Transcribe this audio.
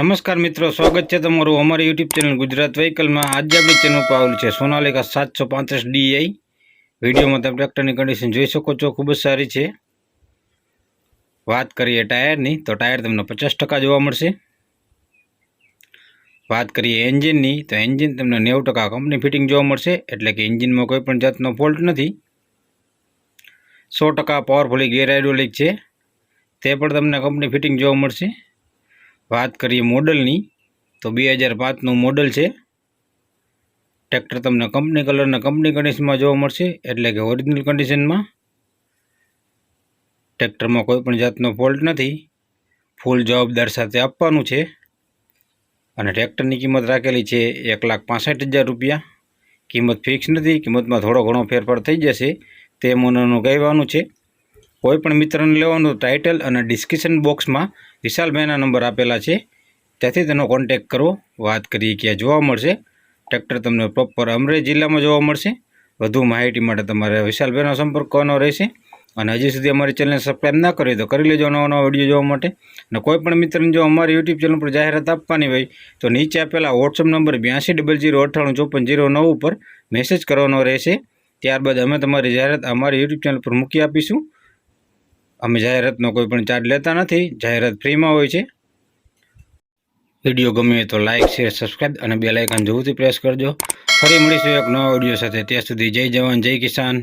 નમસ્કાર મિત્રો, સ્વાગત છે તમારું અમારી યુટ્યુબ ચેનલ ગુજરાત વ્હીકલમાં. આજે આપણી ચેનલ ઉપર આવેલું છે સોનાલિકા સાતસો પાંત્રીસ ડીઆઈ. વિડીયોમાં તમે ટ્રેક્ટરની કન્ડિશન જોઈ શકો છો, ખૂબ જ સારી છે. વાત કરીએ ટાયરની, તો ટાયર તમને પચાસ ટકા જોવા મળશે. વાત કરીએ એન્જિનની, તો એન્જિન તમને નેવું ટકા કંપની ફિટિંગ જોવા મળશે, એટલે કે એન્જિનમાં કોઈ પણ જાતનો ફોલ્ટ નથી. સો ટકા પાવરફુલી ગેર છે. તે પણ તમને કંપની ફિટિંગ જોવા મળશે. વાત કરીએ મોડલની, તો બે હજાર પાંચનું મોડલ છે. ટ્રેક્ટર તમને કંપની કલરના કંપની કન્ડિશનમાં જોવા મળશે, એટલે કે ઓરિજિનલ કન્ડિશનમાં ટ્રેક્ટરમાં કોઈ પણ જાતનો ફોલ્ટ નથી. ફૂલ જવાબદાર સાથે આપવાનું છે. અને ટ્રેક્ટરની કિંમત રાખેલી છે એક લાખ પાસઠ હજાર રૂપિયા. કિંમત ફિક્સ નથી, કિંમતમાં થોડો ઘણો ફેરફાર થઈ જશે, તે મને કહેવાનું છે. કોઈ પણ મિત્રને લેવાનું ટાઇટલ અને ડિસ્ક્રિપ્શન બોક્સમાં વિશાલભાઈના નંબર આપેલા છે. ત્યાંથી તેનો કોન્ટેક કરો. વાત કરીએ ક્યાં જોવા મળશે. ટ્રેક્ટર તમને પ્રોપર અમરેલી જિલ્લામાં જોવા મળશે. વધુ માહિતી માટે તમારે વિશાલભાઈનો સંપર્ક કરવાનો રહેશે. અને હજી સુધી અમારી ચેનલને સબસ્ક્રાઈબ ના કરી તો કરી લેજો નવા નવા વીડિયો જોવા માટે. અને કોઈ પણ મિત્રને જો અમારી યુટ્યુબ ચેનલ પર જાહેરાત આપવાની હોય તો નીચે આપેલા વોટ્સઅપ નંબર બ્યાસી ડબલ જીરો અઠ્ઠાણું ચોપન જીરો નવ ઉપર મેસેજ કરવાનો રહેશે. ત્યારબાદ અમે તમારી જાહેરાત અમારી યુટ્યુબ ચેનલ પર મૂકી આપીશું. અમે જાહેરાતનો કોઈ પણ ચાર્જ લેતા નથી, જાહેરાત ફ્રીમાં હોય છે. વીડિયો ગમે તો લાઇક શેર સબસ્ક્રાઈબ અને બે લાઇકન જરૂરથી પ્રેસ કરજો. ફરી મળીશું એક નવા વીડિયો સાથે. ત્યાં સુધી જય જવાન, જય કિસાન.